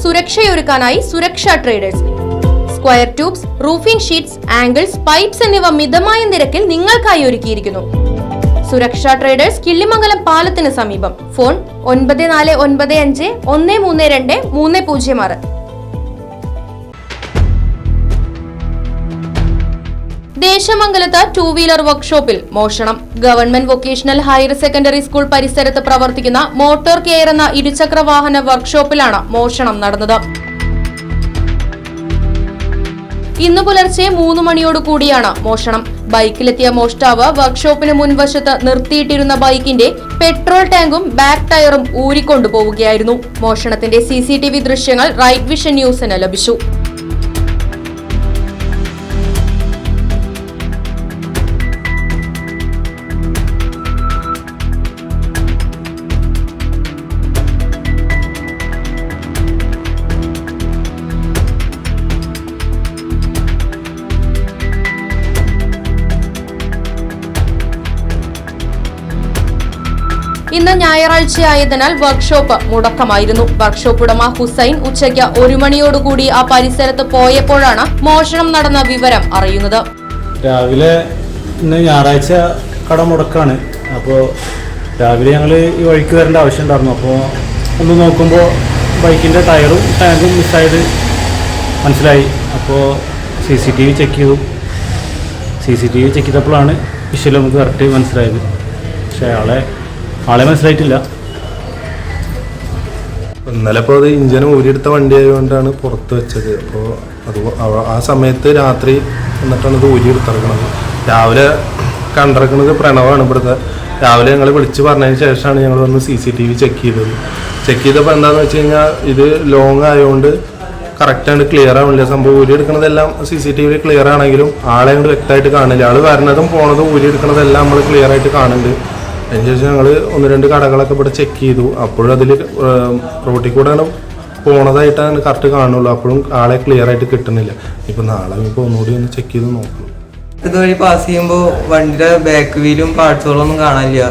സുരക്ഷയൊരുക്കാനായി Suraksha traders square tubes roofing sheets angles pipes എന്നിവ മിതമായ നിരക്കിൽ നിങ്ങൾക്കായി ഒരുക്കിയിരിക്കുന്നു. സുരക്ഷാ ട്രേഡേഴ്സ് കിള്ളിമംഗലം പാലത്തിന് സമീപം. ഫോൺ ഒൻപത് നാല് ഒൻപത് അഞ്ച് ഒന്ന് മൂന്ന് രണ്ട് മൂന്ന് പൂജ്യം ആറ്. ദേശമംഗലത്ത് ടൂ വീലർ വർക്ക്ഷോപ്പിൽ മോഷണം. Government vocational higher secondary school പരിസരത്ത് പ്രവർത്തിക്കുന്ന മോട്ടോർ കെയർ എന്ന ഇരുചക്ര വാഹന വർക്ക്ഷോപ്പിലാണ് മോഷണം നടന്നത്. ഇന്ന് പുലർച്ചെ മൂന്ന് മണിയോട് കൂടിയാണ് മോഷണം. ബൈക്കിലെത്തിയ മോഷ്ടാവ് വർക്ക്ഷോപ്പിന് മുൻവശത്ത് നിർത്തിയിട്ടിരുന്ന ബൈക്കിന്റെ പെട്രോൾ ടാങ്കും ബാക്ക് ടയറും ഊരിക്കൊണ്ടുപോവുകയായിരുന്നു. മോഷണത്തിന്റെ സി സി ടി വി ദൃശ്യങ്ങൾ റൈറ്റ് വിഷൻ ന്യൂസിന് ലഭിച്ചു. ഇന്ന് ഞായറാഴ്ചയായതിനാൽ വർക്ക്ഷോപ്പ് മുടക്കമായിരുന്നു. വർക്ക്ഷോപ്പ് ഉടമ ഹുസൈൻ ഉച്ചയ്ക്ക് ഒരു മണിയോടുകൂടി ആ പരിസരത്ത് പോയപ്പോഴാണ് മോഷണം നടന്ന വിവരം അറിയുന്നത്. രാവിലെ ഇന്ന് ഞായറാഴ്ച കട മുടക്കാണ്. അപ്പോൾ രാവിലെ ഞങ്ങൾ ഈ വഴിക്ക് വരേണ്ട ആവശ്യം ഉണ്ടായിരുന്നു അപ്പോൾ ഒന്ന് നോക്കുമ്പോൾ ബൈക്കിന്റെ ടയറും ടാങ്കും മിസ്സായത് മനസ്സിലായി. അപ്പോൾ C C T V check ചെയ്തു. C C T V check ചെയ്തപ്പോഴാണ് വിഷയം നമുക്ക് കറക്റ്റ് മനസ്സിലായത്. പക്ഷേ ആളെ ആളെ മനസ്സിലായിട്ടില്ല. ഇന്നലെ ഇപ്പോൾ അത് ഇഞ്ചിന് ഊരിയെടുത്ത വണ്ടി ആയതുകൊണ്ടാണ് പുറത്ത് വെച്ചത്. അപ്പോൾ അത് ആ സമയത്ത് രാത്രി എന്നിട്ടാണ് ഇത് ഊരിയെടുത്തിറങ്ങുന്നത് രാവിലെ കണ്ടിറക്കുന്നത് പ്രണവാണ് ഇവിടുത്തെ. രാവിലെ ഞങ്ങൾ വിളിച്ച് പറഞ്ഞതിന് ശേഷമാണ് ഞങ്ങൾ വന്ന് C C T V check ചെയ്തത്. ചെക്ക് ചെയ്തപ്പോൾ എന്താണെന്ന് വെച്ച് കഴിഞ്ഞാൽ ഇത് ലോങ് ആയതുകൊണ്ട് കറക്റ്റാണ് ക്ലിയർ ആവണില്ല. സംഭവം ഊരിയെടുക്കുന്നതെല്ലാം C C T V clear ആണെങ്കിലും ആളെ കൊണ്ട് വ്യക്തമായിട്ട് കാണില്ല. ആൾ വരുന്നതും പോണതും ഊരിയെടുക്കുന്നതെല്ലാം നമ്മൾ ക്ലിയർ ആയിട്ട് കാണുന്നുണ്ട്. അതിനുശേഷം ഞങ്ങൾ ഒന്ന് രണ്ട് കടകളൊക്കെ ഇവിടെ ചെക്ക് ചെയ്തു. അപ്പോഴും അതിൽ റോട്ടിൽ കൂടെയാണ് പോണതായിട്ടാണ് കറക്റ്റ് കാണുള്ളൂ. അപ്പോഴും ആളെ ക്ലിയർ ആയിട്ട് കിട്ടുന്നില്ല. ഇപ്പം നാളെ ഇപ്പോൾ ഒന്നുകൂടി ഒന്ന് ചെക്ക് ചെയ്ത് നോക്കണം. ഇതുവഴി പാസ് ചെയ്യുമ്പോൾ വണ്ടിയുടെ ബാക്ക് വീലും പാർട്സുകളൊന്നും കാണാനില്ല.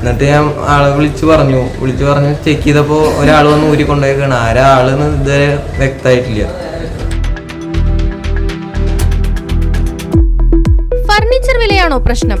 എന്നിട്ട് ഞാൻ ആളെ വിളിച്ചു പറഞ്ഞു. വിളിച്ചു പറഞ്ഞു ചെക്ക് ചെയ്തപ്പോൾ ഒരാൾ വന്ന് ഊരി കൊണ്ടുപോയേക്കാണ് ആരാളെന്ന് ഇതുവരെ വ്യക്തമായിട്ടില്ല. ഫർണിച്ചർ വിലയാണോ പ്രശ്നം?